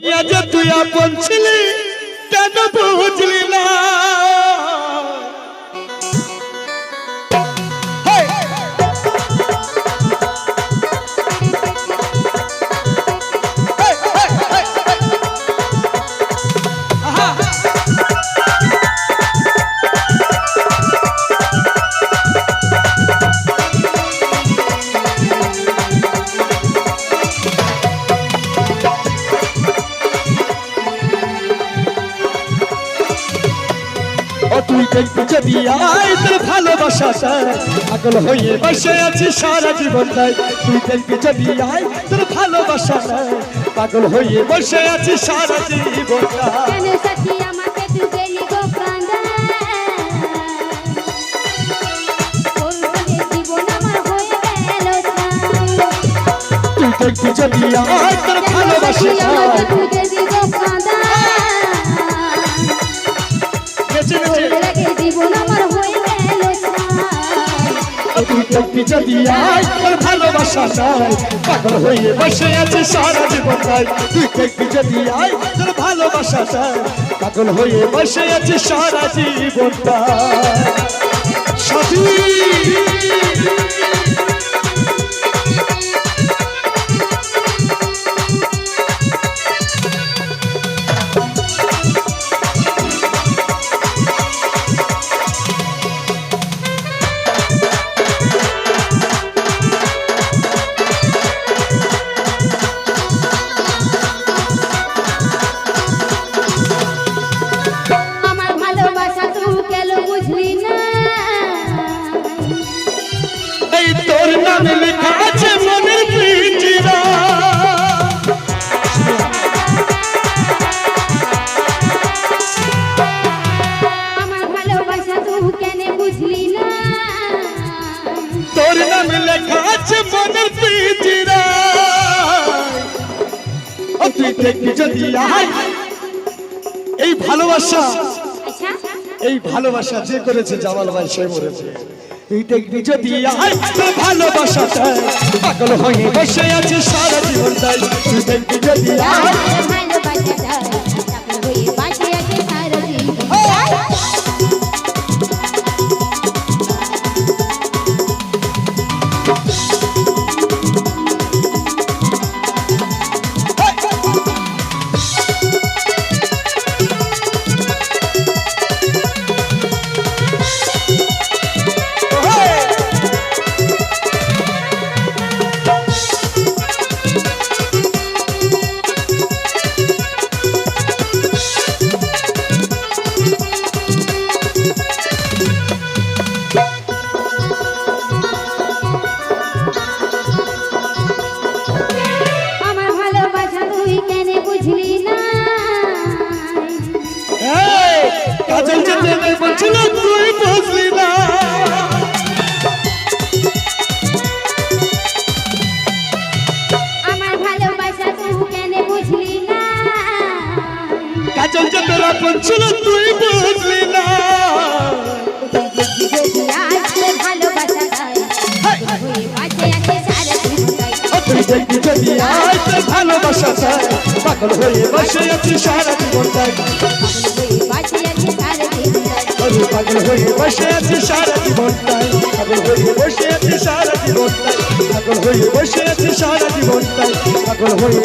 যে তুই আপন ছিলি কেন বুঝলি না? তুই দেখবি যদি আয় তোর ভালোবাসাটা পাগল হয়ে বসে আছি সারা জীবনটাই তুই দেখবি যদি আয় তোর ভালোবাসাটা পাগল হয়ে বসে আছি সারা তুই জীবন তুই। দেখবি যদি আয় তোর কেন তুই দেখবি যদি আয়, তোর নাই পাগল হয়ে বসে আছে সারা জীবনটাই। তুই দেখবি যদি আয়, তোর ভালোবাসাটা পাগল হয়ে বসে আছি সারা জীবনটা সাথী দেখবি যদি আয় এই ভালোবাসা আচ্ছা। এই ভালোবাসা যে করেছে জামাল ভাই সে মরেছে। তুই দেখবি যদি আয় ভালোবাসাটা পাগল হয়ে বসে আছে না? যদি আজ তোর ভালোবাসাটা হয়ে বাঁচে আছে সারা জীবনটাই ও তুই দেখবি যদি আয় তোর ভালোবাসাটা পাগল হয়ে বসে আছি সারা জীবনটাই। হয়ে পাগল হয়ে বসে আছি সারা জীবনটাই, পাগল হয়ে বসে আছি সারা জীবনটাই। পাগল হয়ে বসে আছি সারা জীবনটাই। পাগল হয়ে